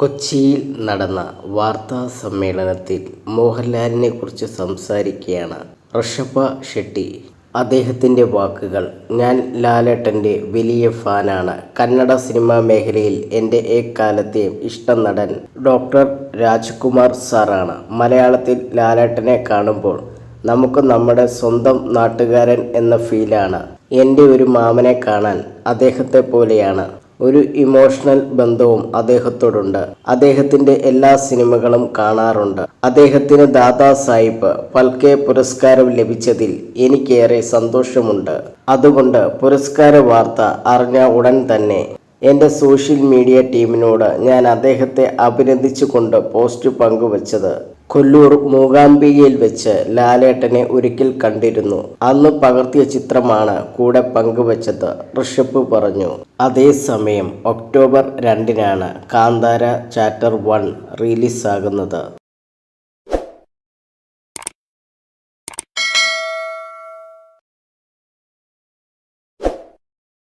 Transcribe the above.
കൊച്ചിയിൽ നടന്ന വാർത്താ സമ്മേളനത്തിൽ മോഹൻലാലിനെ കുറിച്ച് സംസാരിക്കുകയാണ് ഋഷഭ ഷെട്ടി. അദ്ദേഹത്തിന്റെ വാക്കുകൾ ഞാൻ ലാലേട്ടന്റെ വലിയ ഫാനാണ്. കന്നഡ സിനിമാ മേഖലയിൽ എന്റെ എക്കാലത്തെയും ഇഷ്ട നടൻ ഡോക്ടർ രാജ്കുമാർ സാറാണ്. മലയാളത്തിൽ ലാലേട്ടനെ കാണുമ്പോൾ നമുക്ക് നമ്മുടെ സ്വന്തം നാട്ടുകാരൻ എന്ന ഫീലാണ്. എന്റെ ഒരു മാമനെ കാണാൻ അദ്ദേഹത്തെ പോലെയാണ്. ഒരു ഇമോഷണൽ ബന്ധവും അദ്ദേഹത്തോടുണ്ട്. അദ്ദേഹത്തിന്റെ എല്ലാ സിനിമകളും കാണാറുണ്ട്. അദ്ദേഹത്തിന് ദാദാ സാഹിബ് ഫൽക്കെ പുരസ്കാരം ലഭിച്ചതിൽ എനിക്കേറെ സന്തോഷമുണ്ട്. അതുകൊണ്ട് പുരസ്കാര വാർത്ത അറിഞ്ഞ ഉടൻ തന്നെ എന്റെ സോഷ്യൽ മീഡിയ ടീമിനോട് ഞാൻ അദ്ദേഹത്തെ അഭിനന്ദിച്ചുകൊണ്ട് പോസ്റ്റ് പങ്കുവച്ചത്. കൊല്ലൂർ മൂകാംബികയിൽ വെച്ച് ലാലേട്ടനെ ഒരിക്കൽ കണ്ടിരുന്നു. അന്ന് പകർത്തിയ ചിത്രമാണ് കൂടെ പങ്കുവച്ചത് ഋഷഭ് പറഞ്ഞു. അതേസമയം ഒക്ടോബർ രണ്ടിനാണ് കാന്താര ചാപ്റ്റർ വൺ റിലീസാകുന്നത്.